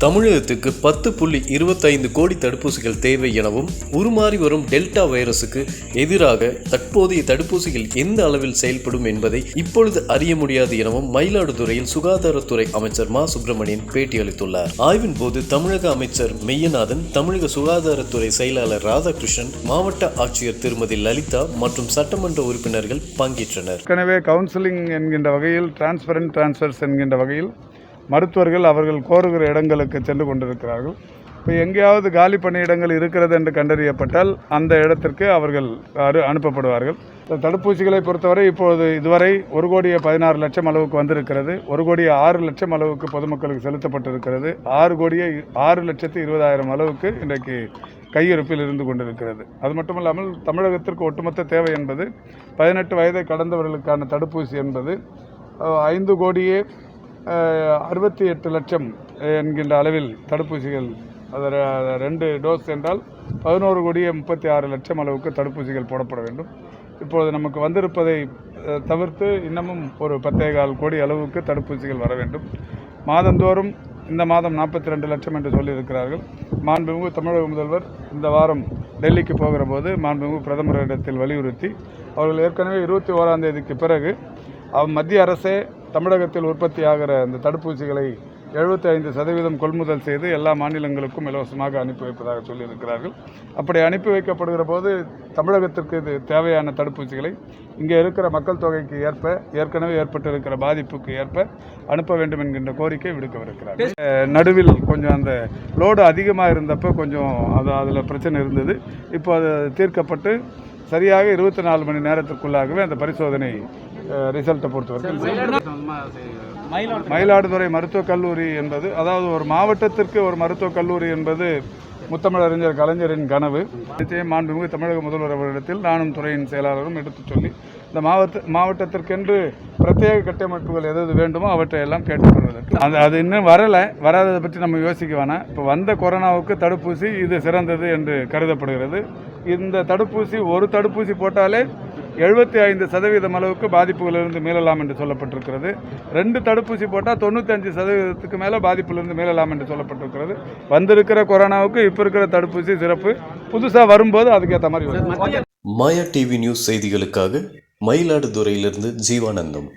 தமிழகத்துக்கு பத்து புள்ளி இருபத்தைந்து கோடி தடுப்பூசிகள் தேவை எனவும் உருமாறி வரும் டெல்டா வைரஸுக்கு எதிராக தற்போதைய தடுப்பூசிகள் எந்த அளவில் செயல்படும் என்பதை இப்பொழுது அறிய முடியாது எனவும் மயிலாடுதுறையில் சுகாதாரத்துறை அமைச்சர் மா. சுப்பிரமணியன் பேட்டியளித்துள்ளார். ஆய்வின் போது தமிழக அமைச்சர் மெய்யநாதன் தமிழக சுகாதாரத்துறை செயலாளர் ராதாகிருஷ்ணன் மாவட்ட ஆட்சியர் திருமதி லலிதா மற்றும் சட்டமன்ற உறுப்பினர்கள் பங்கேற்றனர். எனவே கவுன்சிலிங் என்கின்ற வகையில் டிரான்ஸ்பரண்ட் டிரான்ஸ்பர்ஸ் என்கின்ற வகையில் மருத்துவர்கள் அவர்கள் கோருகிற இடங்களுக்கு சென்று கொண்டிருக்கிறார்கள். இப்போ எங்கேயாவது காலி பணியிடங்கள் இருக்கிறது என்று கண்டறியப்பட்டால் அந்த இடத்திற்கு அவர்கள் அரு- அனுப்பப்படுவார்கள். இந்த தடுப்பூசிகளை பொறுத்தவரை இப்போது இதுவரை ஒரு கோடியே பதினாறு லட்சம் அளவுக்கு வந்திருக்கிறது. ஒரு கோடியே ஆறு லட்சம் அளவுக்கு பொதுமக்களுக்கு செலுத்தப்பட்டிருக்கிறது. ஆறு கோடியே ஆறு லட்சத்து இருபதாயிரம் அளவுக்கு இன்றைக்கு கையிருப்பில் இருந்து கொண்டிருக்கிறது. அது மட்டுமல்லாமல் தமிழகத்திற்கு ஒட்டுமொத்த தேவை என்பது பதினெட்டு வயதை கடந்தவர்களுக்கான தடுப்பூசி என்பது ஐந்து கோடியே அறுபத்தி எட்டு லட்சம் என்கின்ற அளவில் தடுப்பூசிகள் அது ரெண்டு டோஸ் என்றால் பதினோரு கோடியே முப்பத்தி ஆறு லட்சம் அளவுக்கு தடுப்பூசிகள் போடப்பட வேண்டும். இப்பொழுது நமக்கு வந்திருப்பதை தவிர்த்து இன்னமும் ஒரு பத்தே கால் கோடி அளவுக்கு தடுப்பூசிகள் வர வேண்டும். மாதந்தோறும் இந்த மாதம் நாற்பத்தி ரெண்டு லட்சம் என்று சொல்லியிருக்கிறார்கள். மாண்புமிகு தமிழக முதல்வர் இந்த வாரம் டெல்லிக்கு போகிற போது மாண்புமிகு பிரதமரிடத்தில் வலியுறுத்தி அவர்கள் ஏற்கனவே இருபத்தி ஓராம் தேதிக்கு பிறகு அவ் மத்திய அரசே தமிழகத்தில் உற்பத்தி ஆகிற இந்த தடுப்பூசிகளை எழுபத்தி ஐந்து சதவீதம் கொள்முதல் செய்து எல்லா மாநிலங்களுக்கும் இலவசமாக அனுப்பி வைப்பதாக சொல்லியிருக்கிறார்கள். அப்படி அனுப்பி வைக்கப்படுகிற போது தமிழகத்திற்கு இது தேவையான தடுப்பூசிகளை இங்கே இருக்கிற மக்கள் தொகைக்கு ஏற்ப ஏற்கனவே ஏற்பட்டிருக்கிற பாதிப்புக்கு ஏற்ப அனுப்ப வேண்டும் என்கின்ற கோரிக்கை விடுக்கவிருக்கிறார்கள். அஹ் நடுவில் கொஞ்சம் அந்த லோடு அதிகமாக இருந்தப்போ கொஞ்சம் அது அதில் பிரச்சனை இருந்தது. இப்போ அது தீர்க்கப்பட்டு சரியாக இருபத்தி நாலு மணி நேரத்திற்குள்ளாகவே அந்த பரிசோதனை ரிசல்ட்டை பொறுத்தவரைக்கும் மயிலாடுதுறை. மருத்துவக் கல்லூரி என்பது அதாவது ஒரு மாவட்டத்திற்கு ஒரு மருத்துவக் கல்லூரி என்பது முத்தமிழறிஞர் கலைஞரின் கனவு. நிச்சயம் மாண்புமிகு தமிழக முதல்வர் அவர்களிடத்தில் நானும் துறையின் செயலாளரும் எடுத்துச் சொல்லி இந்த மாவட்ட மாவட்டத்திற்கென்று பிரத்யேக கட்டமைப்புகள் எது எது வேண்டுமோ அவற்றை எல்லாம் கேட்டுக்கொள்வதற்கு அது அது இன்னும் வரலை வராததை பற்றி நம்ம யோசிக்க வேணாம். இப்போ வந்த கொரோனாவுக்கு தடுப்பூசி இது சிறந்தது என்று கருதப்படுகிறது. இந்த தடுப்பூசி ஒரு தடுப்பூசி போட்டாலே எழுபத்தி ஐந்து சதவீதம் அளவுக்கு பாதிப்புகளிலிருந்து மீளலாம் என்று சொல்லப்பட்டிருக்கிறது. ரெண்டு தடுப்பூசி போட்டால் தொண்ணூத்தஞ்சு சதவீதத்துக்கு மேலே பாதிப்பிலிருந்து மீளலாம் என்று சொல்லப்பட்டிருக்கிறது. வந்திருக்கிற கொரோனாவுக்கு இப்போ இருக்கிற தடுப்பூசி சிறப்பு. புதுசாக வரும்போது அதுக்கேற்ற மாதிரி வரும். மாயா டிவி நியூஸ் செய்திகளுக்காக மயிலாடுதுறையிலிருந்து ஜீவானந்தம்.